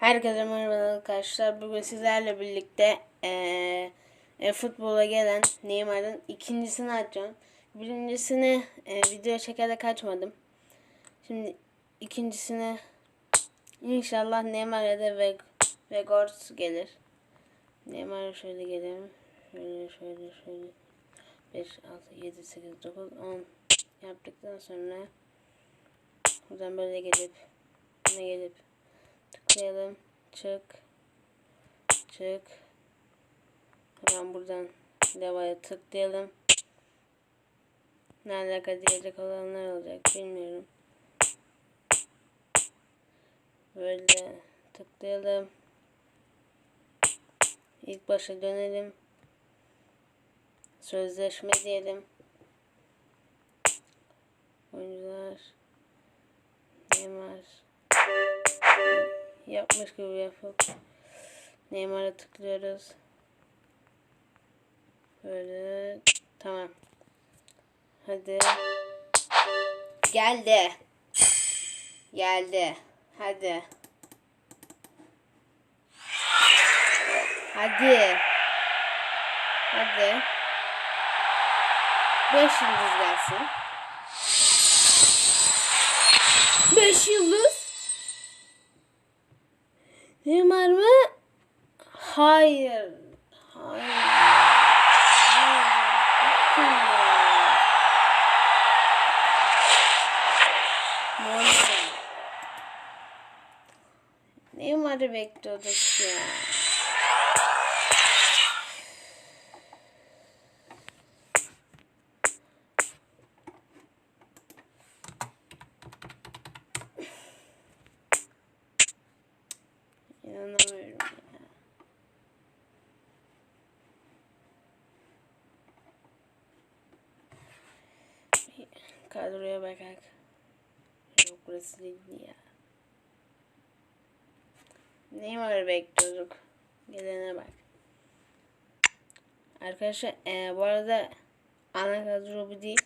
Herkese merhaba arkadaşlar. Bugün sizlerle birlikte eee e, futbola gelen Neymar'ın ikincisini açacağım. Birincisini e, video çekerek açmadım. Şimdi ikincisine inşallah Neymar ya da Veg Vegors gelir. Neymar'a şöyle gelelim. Şöyle şöyle şöyle. 5, 6, 7, 8, 9, 10 yaptıktan sonra buradan böyle gelip buna gelip tıklayalım. Çık. Çık. Hemen buradan levaya tıklayalım. Ne alaka diyecek olanlar olacak bilmiyorum. Böyle tıklayalım. İlk başa dönelim. Sözleşme diyelim. Oyuncular. Neymar yapmış gibi yapıp Neymar'a tıklıyoruz. Böyle tamam. Hadi. Geldi. Geldi. Hadi. Hadi. Hadi. Beş yıldız gelsin. Beş yıldız. Neymar mı? Hayır. Hayır. Hayır. Neymar'ı bekliyorduk ya. İnanamıyorum ya. Kadroya bakak. Yok burası değil ya. Neymar'ı bekliyorduk. Gelene bak. Arkadaşlar e, bu arada ana kadro bu değil.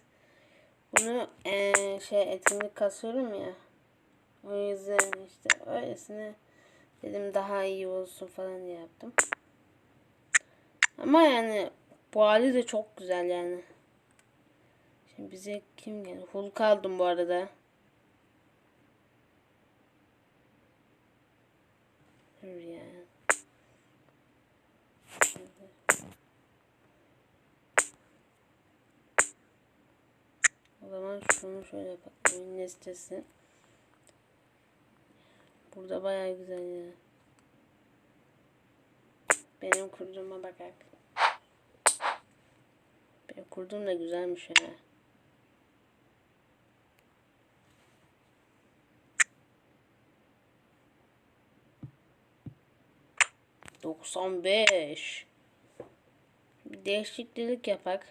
Bunu e, şey etkinlik kasıyorum ya. O yüzden işte öylesine dedim daha iyi olsun falan diye yaptım. Ama yani bu hali de çok güzel yani. Bize kim geldi? Hulk aldım bu arada. Dur ya. O zaman şunu şöyle yapalım. Oyun listesi. Burada baya güzel ya. Benim kurduğuma bakak. Benim kurduğum da güzelmiş ya. 95 bir değişiklik yapak.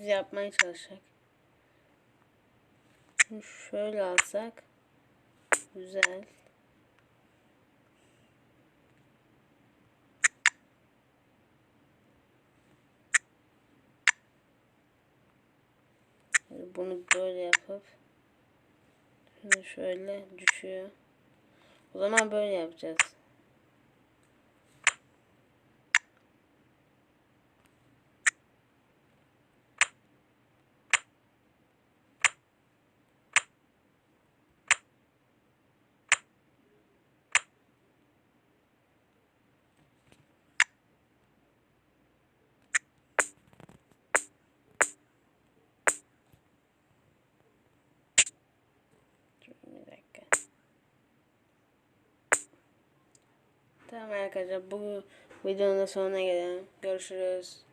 Yapmaya çalışacak. Şöyle alsak. Güzel. Bunu böyle yapıp şimdi şöyle düşüyor. O zaman böyle yapacağız. Bir dakika. Tamam arkadaşlar bu videonun da sonuna gelelim. Görüşürüz.